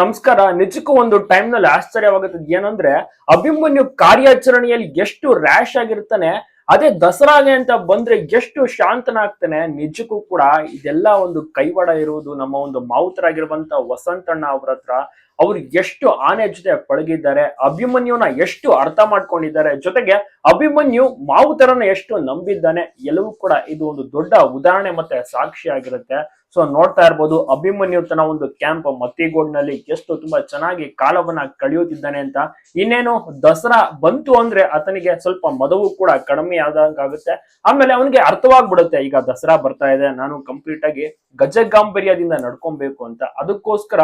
ನಮಸ್ಕಾರ. ನಿಜಕ್ಕೂ ಒಂದು ಟೈಮ್ನಲ್ಲಿ ಆಶ್ಚರ್ಯವಾಗುತ್ತದೆ ಏನಂದ್ರೆ, ಅಭಿಮನ್ಯು ಕಾರ್ಯಾಚರಣೆಯಲ್ಲಿ ಎಷ್ಟು ರ್ಯಾಶ್ ಆಗಿರ್ತಾನೆ, ಅದೇ ದಸರಾಗೆ ಅಂತ ಬಂದ್ರೆ ಎಷ್ಟು ಶಾಂತನಾಗ್ತಾನೆ. ನಿಜಕ್ಕೂ ಕೂಡ ಇದೆಲ್ಲ ಒಂದು ಕೈವಾಡ ಇರುವುದು ನಮ್ಮ ಒಂದು ಮಾವುತರಾಗಿರುವಂತ ವಸಂತಣ್ಣ ಅವ್ರ ಹತ್ರ. ಅವ್ರು ಎಷ್ಟು ಆನೆ ಜೊತೆ ಪಳಗಿದ್ದಾರೆ, ಅಭಿಮನ್ಯುನ ಎಷ್ಟು ಅರ್ಥ ಮಾಡ್ಕೊಂಡಿದ್ದಾರೆ. ಜೊತೆಗೆ ಅಭಿಮನ್ಯು ಮಾವುತರನ್ನ ಎಷ್ಟು ನಂಬಿದ್ದಾನೆ, ಎಲ್ಲವೂ ಕೂಡ ಇದು ಒಂದು ದೊಡ್ಡ ಉದಾಹರಣೆ ಮತ್ತೆ ಸಾಕ್ಷಿ ಆಗಿರುತ್ತೆ. ಸೊ ನೋಡ್ತಾ ಇರ್ಬೋದು ಅಭಿಮನ್ಯು ತನ್ನ ಒಂದು ಕ್ಯಾಂಪ್ ಮತ್ತಿಗೋಡ್ನಲ್ಲಿ ಎಷ್ಟು ತುಂಬಾ ಚೆನ್ನಾಗಿ ಕಾಲವನ್ನ ಕಳೆಯುತ್ತಿದ್ದಾನೆ ಅಂತ. ಇನ್ನೇನು, ದಸರಾ ಬಂತು ಅಂದ್ರೆ ಆತನಿಗೆ ಸ್ವಲ್ಪ ಮದವು ಕೂಡ ಕಡಿಮೆ ಆದಂಗಾಗುತ್ತೆ ಆಮೇಲೆ ಅವನಿಗೆ ಅರ್ಥವಾಗ್ಬಿಡುತ್ತೆ, ಈಗ ದಸರಾ ಬರ್ತಾ ಇದೆ, ನಾನು ಕಂಪ್ಲೀಟ್ ಆಗಿ ಗಜಗಾಂಭೀರ್ಯದಿಂದ ನಡ್ಕೊಬೇಕು ಅಂತ. ಅದಕ್ಕೋಸ್ಕರ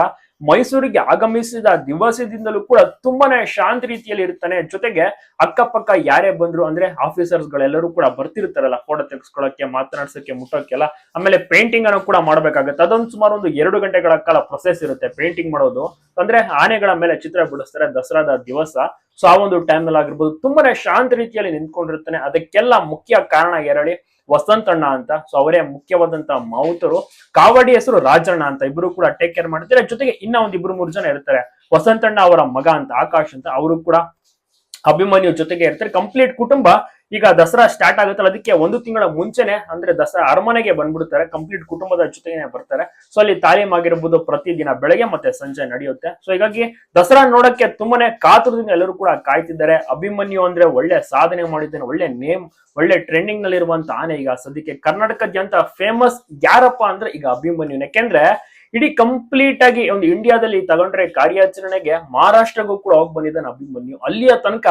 ಮೈಸೂರಿಗೆ ಆಗಮಿಸಿದ ದಿವಸದಿಂದಲೂ ಕೂಡ ತುಂಬಾನೇ ಶಾಂತ ರೀತಿಯಲ್ಲಿ ಇರ್ತಾನೆ. ಜೊತೆಗೆ ಅಕ್ಕಪಕ್ಕ ಯಾರೇ ಬಂದ್ರು ಅಂದ್ರೆ ಆಫೀಸರ್ಸ್ ಗಳೆಲ್ಲರೂ ಕೂಡ ಬರ್ತಿರ್ತಾರಲ್ಲ ಫೋಟೋ ತೆಗೆಸ್ಕೊಳಕ್ಕೆ, ಮಾತನಾಡ್ಸಕ್ಕೆ ಮುಟ್ಟೋಕೆಲ್ಲ ಆಮೇಲೆ ಪೇಂಟಿಂಗ್ ಅನ್ನು ಕೂಡ ಮಾಡಬೇಕಾಗುತ್ತೆ. ಅದೊಂದು ಸುಮಾರು ಒಂದು ಎರಡು ಗಂಟೆಗಳ ಕಾಲ ಪ್ರೊಸೆಸ್ ಇರುತ್ತೆ ಪೇಂಟಿಂಗ್ ಮಾಡೋದು. ಅಂದ್ರೆ ಆನೆಗಳ ಮೇಲೆ ಚಿತ್ರ ಬಿಡಿಸ್ತಾರೆ ದಸರಾದ ದಿವಸ. ಸೊ ಆ ಒಂದು ಟೈಮ್ನಲ್ಲಿ ಆಗಿರ್ಬೋದು. ತುಂಬಾನೇ ಶಾಂತ ರೀತಿಯಲ್ಲಿ ನಿಂತ್ಕೊಂಡಿರ್ತಾನೆ. ಅದಕ್ಕೆಲ್ಲ ಮುಖ್ಯ ಕಾರಣ ಎರಳಿ ವಸಂತಣ್ಣ ಅಂತ. ಸೊ ಅವರೇ ಮುಖ್ಯವಾದಂತ ಮಾವುತರು ಕಾವಡಿ ಹೆಸರು ರಾಜಣ್ಣ ಅಂತ ಇಬ್ರು ಕೂಡ ಟೇಕ್ ಕೇರ್ ಮಾಡ್ತಾರೆ. ಜೊತೆಗೆ ಇನ್ನ ಒಂದ್ ಇಬ್ರು ಮೂರು ಜನ ಇರ್ತಾರೆ. ವಸಂತಣ್ಣ ಅವರ ಮಗ ಅಂತ ಆಕಾಶ್ ಅಂತ. ಅವರು ಕೂಡ ಅಭಿಮನ್ಯು ಜೊತೆಗೆ ಇರ್ತಾರೆ. ಕಂಪ್ಲೀಟ್ ಕುಟುಂಬ ಈಗ ದಸರಾ ಸ್ಟಾರ್ಟ್ ಆಗುತ್ತಲ್ಲ, ಅದಕ್ಕೆ ಒಂದು ತಿಂಗಳ ಮುಂಚೆನೆ ಅಂದ್ರೆ ದಸರಾ ಅರಮನೆಗೆ ಬಂದ್ಬಿಡ್ತಾರೆ ಕಂಪ್ಲೀಟ್ ಕುಟುಂಬದ ಜೊತೆಗೆ ಬರ್ತಾರೆ. ಸೊ ಅಲ್ಲಿ ತಾಲೀಮ್ ಆಗಿರ್ಬೋದು, ಪ್ರತಿದಿನ ಬೆಳಗ್ಗೆ ಮತ್ತೆ ಸಂಜೆ ನಡೆಯುತ್ತೆ. ಸೊ ಹೀಗಾಗಿ ದಸರಾ ನೋಡಕ್ಕೆ ತುಂಬಾನೇ ಕಾತುರದಿಂದ ಎಲ್ಲರೂ ಕೂಡ ಕಾಯ್ತಿದ್ದಾರೆ. ಅಭಿಮನ್ಯು ಅಂದ್ರೆ ಒಳ್ಳೆ ಸಾಧನೆ ಮಾಡಿದ್ದಾನೆ, ಒಳ್ಳೆ ನೇಮ್ ಒಳ್ಳೆ ಟ್ರೆಂಡಿಂಗ್ನಲ್ಲಿ ಇರುವಂತ ಆನೆ ಈಗ ಸದ್ಯಕ್ಕೆ ಕರ್ನಾಟಕದ್ಯಂತ ಫೇಮಸ್ ಯಾರಪ್ಪ ಅಂದ್ರೆ ಈಗ ಅಭಿಮನ್ಯು. ಯಾಕೆಂದ್ರೆ ಇಡೀ ಕಂಪ್ಲೀಟ್ ಆಗಿ ಒಂದು ಇಂಡಿಯಾದಲ್ಲಿ ತಗೊಂಡ್ರೆ ಕಾರ್ಯಾಚರಣೆಗೆ ಮಹಾರಾಷ್ಟ್ರಗೂ ಕೂಡ ಹೋಗಿ ಬಂದಿದ್ದಾನೆ ಅಭಿಮನ್ಯು. ಅಲ್ಲಿಯ ತನಕ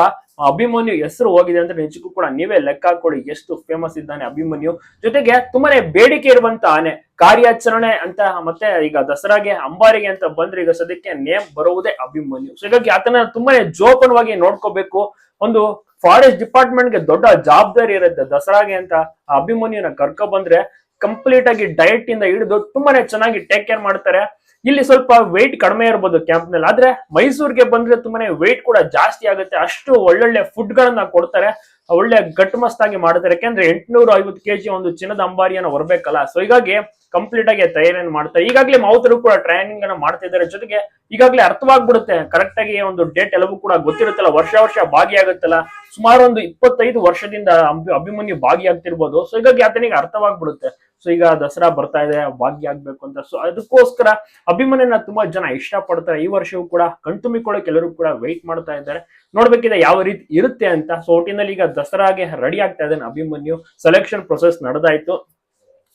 ಅಭಿಮನ್ಯು ಹೆಸರು ಹೋಗಿದೆ ಅಂದ್ರೆ ನಿಜಕ್ಕೂ ಕೂಡ ನೀವೇ ಲೆಕ್ಕ ಹಾಕೊಳ್ಳಿ. ಎಷ್ಟು ಫೇಮಸ್ ಇದ್ದಾನೆ ಅಭಿಮನ್ಯು. ಜೊತೆಗೆ ತುಂಬಾನೇ ಬೇಡಿಕೆ ಇರುವಂತ ಆನೆ ಕಾರ್ಯಾಚರಣೆ ಅಂತ ಮತ್ತೆ ಈಗ ದಸರಾಗೆ ಅಂಬಾರಿಗೆ ಅಂತ ಬಂದ್ರೆ ಈಗ ಸದ್ಯಕ್ಕೆ ನೇಮ್ ಬರುವುದೇ ಅಭಿಮನ್ಯು. ಸೊ ಹೀಗಾಗಿ ಆತನ ತುಂಬಾನೇ ಜೋಪಾನವಾಗಿ ನೋಡ್ಕೋಬೇಕು. ಒಂದು ಫಾರೆಸ್ಟ್ ಡಿಪಾರ್ಟ್ಮೆಂಟ್ಗೆ ದೊಡ್ಡ ಜವಾಬ್ದಾರಿ ಇರುತ್ತೆ ದಸರಾಗೆ ಅಂತ ಅಭಿಮನ್ಯುನ ಕರ್ಕೊ ಬಂದ್ರೆ ಕಂಪ್ಲೀಟ್ ಆಗಿ ಡಯಟ್ ಇಂದ ಹಿಡಿದು ತುಂಬಾನೇ ಚೆನ್ನಾಗಿ ಟೇಕ್ ಕೇರ್ ಮಾಡ್ತಾರೆ. ಇಲ್ಲಿ ಸ್ವಲ್ಪ ವೆಯ್ಟ್ ಕಡಿಮೆ ಇರ್ಬೋದು ಕ್ಯಾಂಪ್ನಲ್ಲಿ. ಆದ್ರೆ ಮೈಸೂರಿಗೆ ಬಂದ್ರೆ ತುಂಬಾನೇ ವೆಯ್ಟ್ ಕೂಡ ಜಾಸ್ತಿ ಆಗುತ್ತೆ. ಅಷ್ಟು ಒಳ್ಳೊಳ್ಳೆ ಫುಡ್ ಗಳನ್ನ ಕೊಡ್ತಾರೆ. ಒಳ್ಳೆ ಗಟ್ಟುಮಸ್ತಾಗಿ ಮಾಡ್ತಾರೆ ಯಾಕೆಂದ್ರೆ ಎಂಟುನೂರ ಐವತ್ತು ಕೆಜಿ ಒಂದು ಚಿನ್ನದ ಅಂಬಾರಿಯನ್ನು ಹೊರಬೇಕಲ್ಲ ಸೊ ಹೀಗಾಗಿ ಕಂಪ್ಲೀಟ್ ಆಗಿ ತಯಾರಿಯನ್ನು ಮಾಡ್ತಾರೆ ಈಗಾಗಲೇ ಮಾವುತರು ಕೂಡ ಟ್ರೈನಿಂಗ್ ಅನ್ನು ಮಾಡ್ತಾ ಇದ್ದಾರೆ. ಜೊತೆಗೆ ಈಗಾಗಲೇ ಅರ್ಥವಾಗ್ಬಿಡುತ್ತೆ ಕರೆಕ್ಟ್ ಆಗಿ ಒಂದು ಡೇಟ್ ಎಲ್ಲವೂ ಕೂಡ ಗೊತ್ತಿರುತ್ತಲ್ಲ, ವರ್ಷ ವರ್ಷ ಭಾಗಿಯಾಗುತ್ತಲ್ಲ, ಸುಮಾರು ಒಂದು ಇಪ್ಪತ್ತೈದು ವರ್ಷದಿಂದ ಅಭಿ- ಅಭಿಮನ್ಯು ಭಾಗಿಯಾಗ್ತಿರ್ಬೋದು. ಸೊ ಹೀಗಾಗಿ ಆತನಿಗೆ ಅರ್ಥವಾಗ್ಬಿಡುತ್ತೆ. ಸೊ ಈಗ ದಸರಾ ಬರ್ತಾ ಇದೆ, ಭಾಗಿಯಾಗ್ಬೇಕು ಅಂತ. ಸೊ ಅದಕ್ಕೋಸ್ಕರ ಅಭಿಮನ್ಯನ ತುಂಬಾ ಜನ ಇಷ್ಟ ಪಡ್ತಾರೆ ಈ ವರ್ಷವೂ ಕೂಡ ಕಣ್ತುಂಬಿಕೊಳ್ಳಕ್ಕೆ ಎಲ್ಲರೂ ಕೂಡ ವೆಯ್ಟ್ ಮಾಡ್ತಾ ಇದ್ದಾರೆ. ನೋಡ್ಬೇಕಿದೆ ಯಾವ ರೀತಿ ಇರುತ್ತೆ ಅಂತ. ಸೊ ಒಟ್ಟಿನಲ್ಲಿ ಈಗ ದಸರಾಗೆ ರೆಡಿ ಆಗ್ತಾ ಇದ್ದಾನೆ ಅಭಿಮನ್ಯು. Selection process ನಡೆದಾಯ್ತು.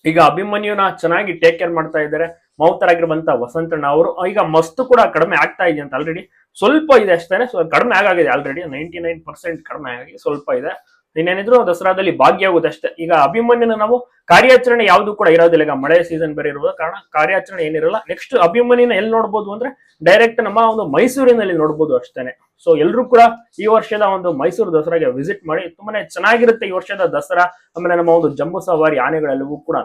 ಈಗ ಅಭಿಮನ್ಯುನ ಚೆನ್ನಾಗಿ ಟೇಕ್ ಕೇರ್ ಮಾಡ್ತಾ ಇದ್ದಾರೆ. ಮೌತರಾಗಿರುವಂತ ವಸಂತಣ್ಣ ಅವರು. ಈಗ ಮಸ್ತು ಕೂಡ ಕಡಿಮೆ ಆಗ್ತಾ ಇದೆ ಅಂತ ಆಲ್ರೆಡಿ ಸ್ವಲ್ಪ ಇದೆ ಅಷ್ಟೇ ಸೊ ಕಡಿಮೆ ಆಗಾಗಿದೆ ಆಲ್ರೆಡಿ ನೈಂಟಿ ನೈನ್ ಪರ್ಸೆಂಟ್ ಕಡಿಮೆ ಆಗಿ ಸ್ವಲ್ಪ ಇದೆ. ಇನ್ನೇನಿದ್ರು ದಸರಾದಲ್ಲಿ ಭಾಗಿಯಾಗುತ್ತೆ ಅಷ್ಟೇ ಈಗ ಅಭಿಮನ್ಯನ ನಾವು ಕಾರ್ಯಾಚರಣೆ ಯಾವುದು ಕೂಡ ಇರೋದಿಲ್ಲ. ಈಗ ಮಳೆ ಸೀಸನ್ ಬೇರೆ ಇರುವ ಕಾರಣ ಕಾರ್ಯಾಚರಣೆ ಏನಿರಲ್ಲ. ನೆಕ್ಸ್ಟ್ ಅಭಿಮನ್ಯನ ಎಲ್ಲಿ ನೋಡ್ಬೋದು ಅಂದ್ರೆ ಡೈರೆಕ್ಟ್ ನಮ್ಮ ಒಂದು ಮೈಸೂರಿನಲ್ಲಿ ನೋಡ್ಬೋದು ಅಷ್ಟೇನೆ. ಸೊ ಎಲ್ಲರೂ ಕೂಡ ಈ ವರ್ಷದ ಒಂದು ಮೈಸೂರು ದಸರಾಗೆ ವಿಸಿಟ್ ಮಾಡಿ, ತುಂಬಾನೇ ಚೆನ್ನಾಗಿರುತ್ತೆ ಈ ವರ್ಷದ ದಸರಾ. ಆಮೇಲೆ ನಮ್ಮ ಒಂದು ಜಂಬೂ ಸವಾರಿ ಆನೆಗಳೆಲ್ಲವೂ ಕೂಡ